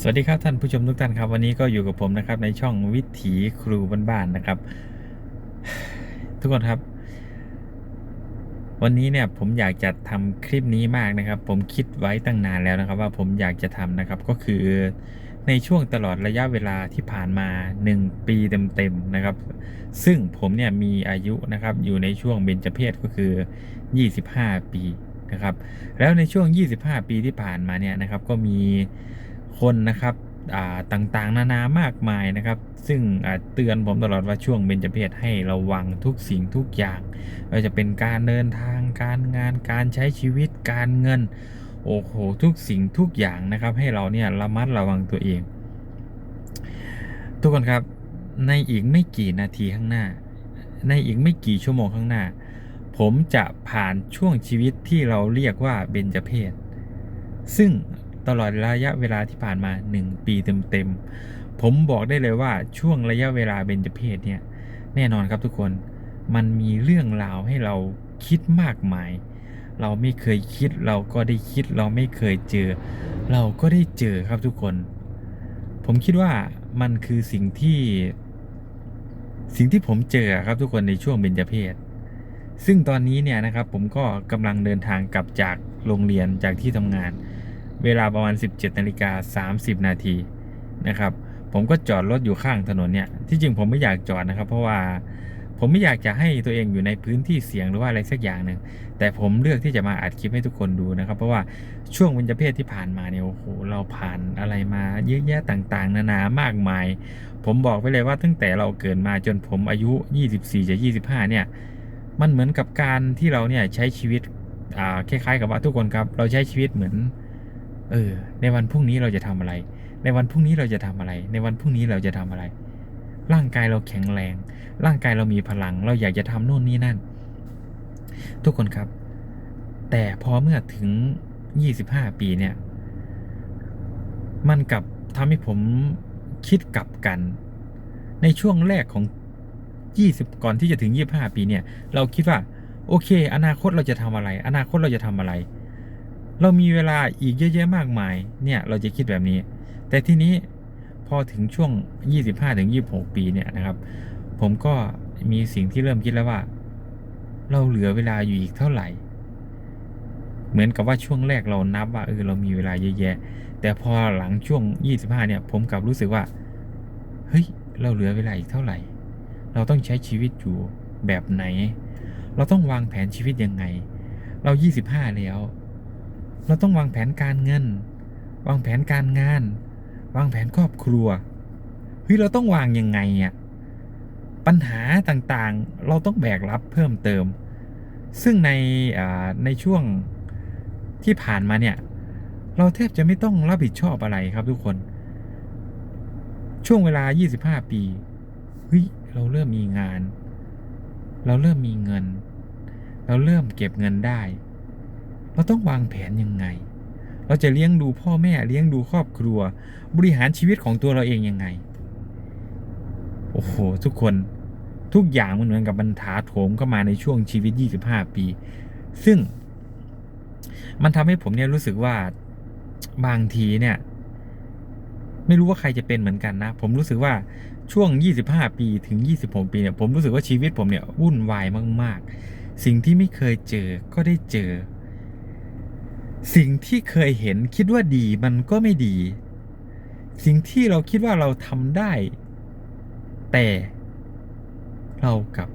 สวัสดีครับท่านผู้ชมทุกท่านครับ วันนี้ก็อยู่กับผมนะครับ ในช่องวิถีครูบ้านๆนะครับ ทุกคนครับ วันนี้เนี่ยผมอยากจะทำคลิปนี้มากนะครับ ผมคิดไว้ตั้งนานแล้วนะครับ ว่าผมอยากจะทำนะครับ ก็คือในช่วงตลอดระยะเวลาที่ผ่านมา 1 ปีเต็มๆนะครับ ซึ่งผมเนี่ยมีอายุนะครับอยู่ในช่วงเบญจเพศก็คือ 25 ปีนะครับ แล้วในช่วง 25 ปีที่ผ่านมาเนี่ยนะครับ ก็มี คนนะครับต่างๆ นานามากมายนะครับ ซึ่งเตือนผมตลอดว่าช่วงเบญจเพศให้ระวังทุกสิ่งทุกอย่างไม่ว่าจะเป็นการเดินทางการงานการใช้ชีวิตการเงิน โอ้โหทุกสิ่งทุกอย่างนะครับ ให้เราเนี่ยระมัดระวังตัวเอง ทุกคนครับในอีกไม่กี่นาทีข้างหน้า ในอีกไม่กี่ชั่วโมงข้างหน้า ผมจะผ่านช่วงชีวิตที่เราเรียกว่าเบญจเพศซึ่ง ตลอดระยะเวลาที่ผ่านมา 1 ปีเต็มๆ ผมบอกได้เลยว่าช่วงระยะเวลาเบญจเพศเนี่ย แน่นอนครับทุกคนมันมีเรื่องราวให้เราคิดมากมาย เราไม่เคยคิดเราก็ได้คิดเราไม่เคยเจอ เราก็ได้เจอครับทุกคน ผมคิดว่ามันคือสิ่งที่ สิ่งที่ผมเจอครับทุกคนในช่วงเบญจเพศซึ่งตอนนี้เนี่ยนะครับผมก็กำลังเดินทางกลับจากโรงเรียนจากที่ทำงาน เวลาประมาณ 17นาฬิกา30 นาทีนะครับผมก็จอดรถอยู่ข้างถนนเนี่ยที่จริงผมไม่อยากจอดนะครับ เพราะว่าผมไม่อยากจะให้ตัวเองอยู่ในพื้นที่เสี่ยงหรือว่าอะไรสักอย่างหนึ่งแต่ผมเลือกที่จะมาอัดคลิปให้ทุกคนดูนะครับ เพราะว่าช่วงเบญจเพศที่ผ่านมาเนี่ยโอ้โหเราผ่านอะไรมาเยอะแยะต่างๆ นานามากมาย ผมบอกไปเลยว่าตั้งแต่เราเกิดมาจนผมอายุ 24จะ25 เนี่ยมันเหมือนกับการที่เราเนี่ยใช้ชีวิตอ่าคล้ายๆกับว่าทุกคนครับเราใช้ชีวิตเหมือน เออ ในวันพรุ่งนี้เราจะทำอะไร ในวันพรุ่งนี้เราจะทำอะไร ในวันพรุ่งนี้เราจะทำอะไร ร่างกายเราแข็งแรง ร่างกายเรามีพลัง เราอยากจะทำนู่นนี่นั่น ทุกคนครับ แต่พอเมื่อถึง 25 ปีเนี่ย มันกลับทำให้ผมคิดกลับกัน ในช่วงแรกของ 20 ก่อนที่จะถึง 25 ปีเนี่ย เราคิดว่า โอเค อนาคตเราจะทำอะไร อนาคตเราจะทำอะไร เรามีเวลาอีกเยอะแยะมากมาย เนี่ยเราจะคิดแบบนี้ แต่ทีนี้พอถึงช่วง 25ถึง26 ปีเนี่ยนะครับ ผมก็มีสิ่งที่เริ่มคิดแล้วว่า เราเหลือเวลาอยู่อีกเท่าไหร่ เหมือนกับว่าช่วงแรกเรานับว่าเออเรามีเวลาเยอะแยะ แต่พอหลังช่วง 25 เนี่ย ผมกลับรู้สึกว่า เฮ้ย เราเหลือเวลาอีกเท่าไหร่ เราต้องใช้ชีวิตอยู่แบบไหน เราต้องวางแผนชีวิตยังไง เรา 25 แล้ว เราต้องวางแผนการเงิน วางแผนการงาน วางแผนครอบครัวเฮ้ยเราต้องวางยังไงอะปัญหาต่างๆ เราต้องแบกรับเพิ่มเติม ซึ่งในในช่วงที่ผ่านมาเนี่ย เราแทบจะไม่ต้องรับผิดชอบอะไรครับทุกคน ช่วงเวลา 25 ปีเฮ้ยเราเริ่มมีงาน เราเริ่มมีเงิน เราเริ่มเก็บเงินได้ เราต้องวางแผนยังไง เราจะเลี้ยงดูพ่อแม่เลี้ยงดูครอบครัว บริหารชีวิตของตัวเราเองยังไง โอ้โห ทุกคนทุกอย่างมันเหมือนกับบรรทาโถมเข้ามาในช่วงชีวิต 25 ปี ซึ่ง มันทำให้ผมเนี่ยรู้สึกว่าบางทีเนี่ย ไม่รู้ว่าใครจะเป็นเหมือนกันนะ ผมรู้สึกว่าช่วง 25 ปีถึง 26 ปีเนี่ย ผมรู้สึกว่าชีวิตผมเนี่ยวุ่นวายมาก ๆ สิ่งที่ไม่เคยเจอก็ได้เจอ สิ่งที่เคยเห็นคิดว่าดีมันก็ไม่ดี สิ่งที่เราคิดว่าเราทำได้ แต่เรากับ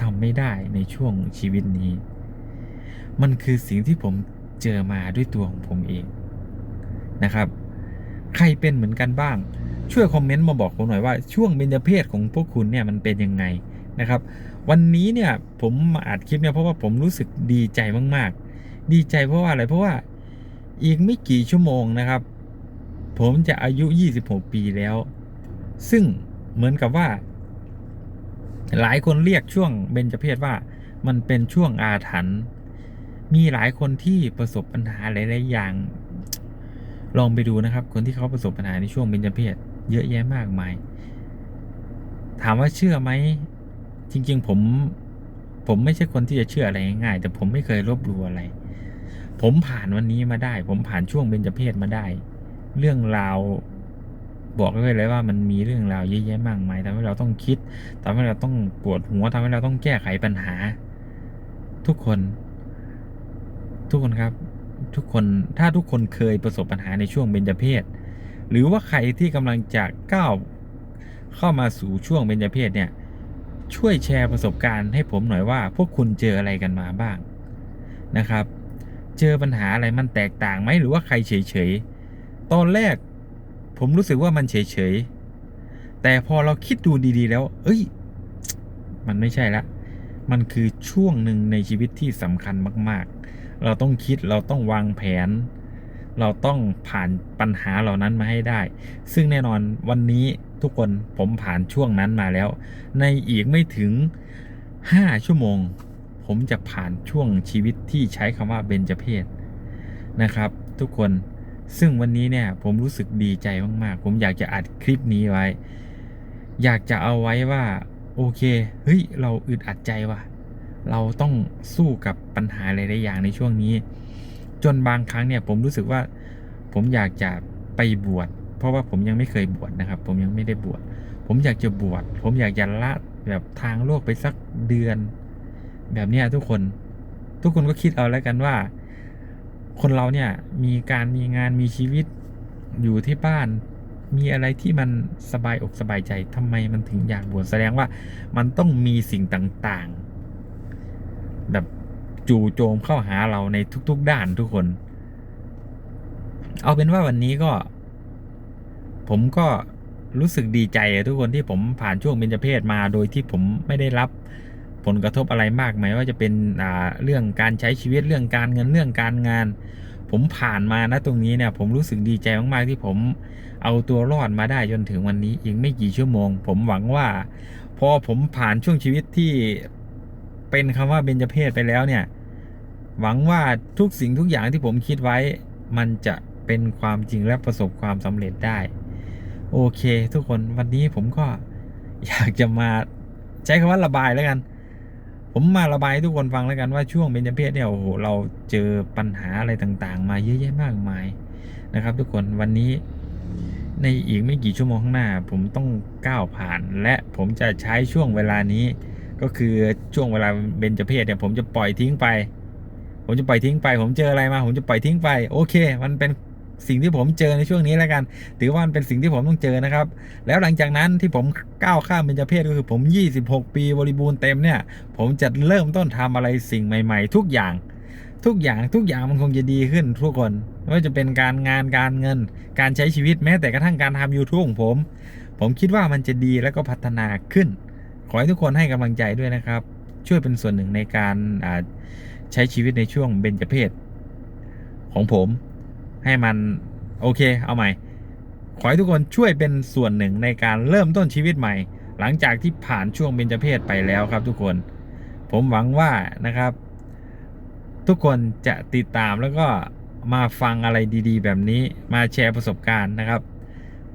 ทำไม่ได้ในช่วงชีวิตนี้ มันคือสิ่งที่ผมเจอมาด้วยตัวของผมเองนะครับ ใครเป็นเหมือนกันบ้าง ช่วยคอมเมนต์มาบอกผมหน่อยว่าช่วงเบญจเพศของพวกคุณเนี่ยมันเป็นยังไงนะครับ วันนี้เนี่ยผมมาอัดคลิปเนี่ยเพราะว่าผมรู้สึกดีใจมากๆ ดีใจเพราะว่าอะไรเพราะว่าอีกไม่กี่ชั่วโมงนะครับ ผมจะอายุ 26 ปีแล้ว ซึ่งเหมือนกับว่า หลายคนเรียกช่วงเบญจเพศว่ามันเป็นช่วงอาถรรพ์มีหลายคนที่ประสบปัญหาหลายๆอย่าง ลองไปดูนะครับ คนที่เขาประสบปัญหาในช่วงเบญจเพศเยอะแยะมากมาย ถามว่าเชื่อไหม จริง ๆ ผม ผมไม่ใช่คนที่จะเชื่ออะไรง่ายๆแต่ผมไม่เคยลบหลู่อะไร ผมผ่านวันนี้มาได้ ผมผ่านช่วงเบญจเพศมาได้ เรื่องราวบอกไว้เลยว่ามันมีเรื่องราวเยอะแยะมากมายทำให้เราต้องคิดทำให้เราต้องปวดหัวทำให้เราต้องแก้ไขปัญหา ทุกคน ทุกคนครับ ทุกคนถ้าทุกคนเคยประสบปัญหาในช่วงเบญจเพศ หรือว่าใครที่กำลังจะก้าวเข้ามาสู่ช่วงเบญจเพศเนี่ย ช่วยแชร์ประสบการณ์ให้ผมหน่อยว่า พวกคุณเจออะไรกันมาบ้างนะครับ เจอปัญหาอะไรมันแตกต่างไหมหรือว่าใครเฉยๆ ตอนแรก ผมรู้สึกว่ามันเฉยๆ แต่พอเราคิดดูดีๆแล้ว เอ้ย มันไม่ใช่ละ มันคือช่วงหนึ่งในชีวิตที่สำคัญมากๆ เราต้องคิดเราต้องวางแผน เราต้องผ่านปัญหาเหล่านั้นมาให้ได้ ซึ่งแน่นอนวันนี้ทุกคนผมผ่านช่วงนั้นมาแล้ว ในอีกไม่ถึง 5 ชั่วโมง ผมจะผ่านช่วงชีวิตที่ใช้คำว่าเบญจเพศนะครับ ทุกคนซึ่งวันนี้เนี่ยผมรู้สึกดีใจมาก ๆ ผมอยากจะอัดคลิปนี้ไว้ อยากจะเอาไว้ว่า โอเค เฮ้ย เราอึดอัดใจว่ะ เราต้องสู้กับปัญหาหลายๆอย่างในช่วงนี้ จนบางครั้งเนี่ยผมรู้สึกว่าผมอยากจะไปบวชเพราะว่าผมยังไม่เคยบวชนะครับ ผมยังไม่ได้บวชผมอยากจะบวชผมอยากจะละแบบทางโลกไปสักเดือน แบบเนี้ยทุกคนทุกคนก็คิดเอาแล้วกันว่า คนเราเนี่ยมีการมีงานมีชีวิตอยู่ที่บ้านมีอะไรที่มันสบายอกสบายใจทำไมมันถึงอยากบวชแสดงว่ามันต้องมีสิ่งต่างๆ แบบ จู่โจมเข้าหาเราในทุก ๆ ด้านทุกคน เอาเป็นว่าวันนี้ก็ ผมก็รู้สึกดีใจทุกคนที่ผมผ่านช่วงเบญจเพศมาโดยที่ผมไม่ได้รับผลกระทบอะไรมากไหมว่าจะเป็นอ่าเรื่องการใช้ชีวิตเรื่องการเงินเรื่องการงาน ผมผ่านมานะตรงนี้เนี่ย ผมรู้สึกดีใจมากๆที่ผมเอาตัวรอดมาได้จนถึงวันนี้อีกไม่กี่ชั่วโมง ผมหวังว่าพอผมผ่านช่วงชีวิตที่เป็นคำว่าเบญจเพศไปแล้วเนี่ย หวังว่าทุกสิ่งทุกอย่างที่ผมคิดไว้ มันจะเป็นความจริงและประสบความสำเร็จได้ โอเค ทุกคนวันนี้ผมก็อยากจะมาใช้คำว่าระบายแล้วกัน ผมมาระบายให้ทุกคนฟังแล้วกันว่าช่วงเบญจเพศเนี่ยโอ้โหเราเจอปัญหาอะไรต่างๆ มาเยอะแยะมากมายนะครับ ทุกคนวันนี้ในอีกไม่กี่ชั่วโมงข้างหน้า ผมต้องก้าวผ่าน และผมจะใช้ช่วงเวลานี้ ก็คือช่วงเวลาเบญจเพศเนี่ยผมจะปล่อยทิ้งไป ผมจะปล่อยทิ้งไป ผมเจออะไรมา ผมจะปล่อยทิ้งไป โอเค มันเป็นสิ่งที่ผมเจอในช่วงนี้แล้วกัน ถือว่ามันเป็นสิ่งที่ผมต้องเจอนะครับ แล้วหลังจากนั้นที่ผมก้าวข้ามเบญจเพศก็คือผม 26 ปีบริบูรณ์เต็มเนี่ย ผมจะเริ่มต้นทำอะไรสิ่งใหม่ ๆ ทุกอย่าง ทุกอย่างทุกอย่างมันคงจะดีขึ้นทุกคนไม่ว่าจะเป็นการงานการเงิน การใช้ชีวิตแม้แต่กระทั่งการทำ YouTube ของผม ผมคิดว่ามันจะดีแล้วก็พัฒนาขึ้น ขอให้ทุกคนให้กำลังใจด้วยนะครับ ช่วยเป็นส่วนหนึ่งในการอ่า ใช้ชีวิตในช่วงเบญจเพศของผมให้มันโอเคเอาใหม่ ขอให้ทุกคนช่วยเป็นส่วนหนึ่งในการเริ่มต้นชีวิตใหม่ หลังจากที่ผ่านช่วงเบญจเพศไปแล้วครับทุกคน ผมหวังว่านะครับ ทุกคนจะติดตามแล้วก็มาฟังอะไรดี ๆ แบบนี้มาแชร์ประสบการณ์นะครับ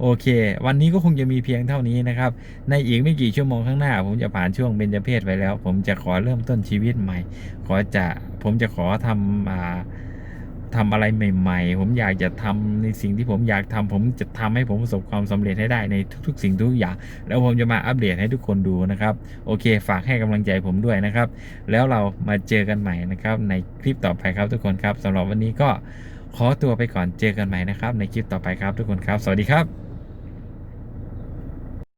โอเค วันนี้ก็คงจะมีเพียงเท่านี้นะครับ ในอีกไม่กี่ชั่วโมงข้างหน้า ผมจะผ่านช่วงเบญจเพศไปแล้ว ผมจะขอเริ่มต้นชีวิตใหม่ ขอจะผมจะขอทำอ่าทำอะไรใหม่ ๆ ผมอยากจะทำในสิ่งที่ผมอยากทำผมจะทำให้ผมประสบความสำเร็จให้ได้ในทุก ๆ สิ่งทุกอย่าง แล้วผมจะมาอัปเดตให้ทุกคนดูนะครับ โอเค ฝากให้กำลังใจผมด้วยนะครับ แล้วเรามาเจอกันใหม่นะครับ ในคลิปต่อไปครับทุกคนครับสำหรับวันนี้ก็ขอตัวไปก่อนเจอกันใหม่นะครับ ในคลิปต่อไปครับทุกคนครับ สวัสดีครับ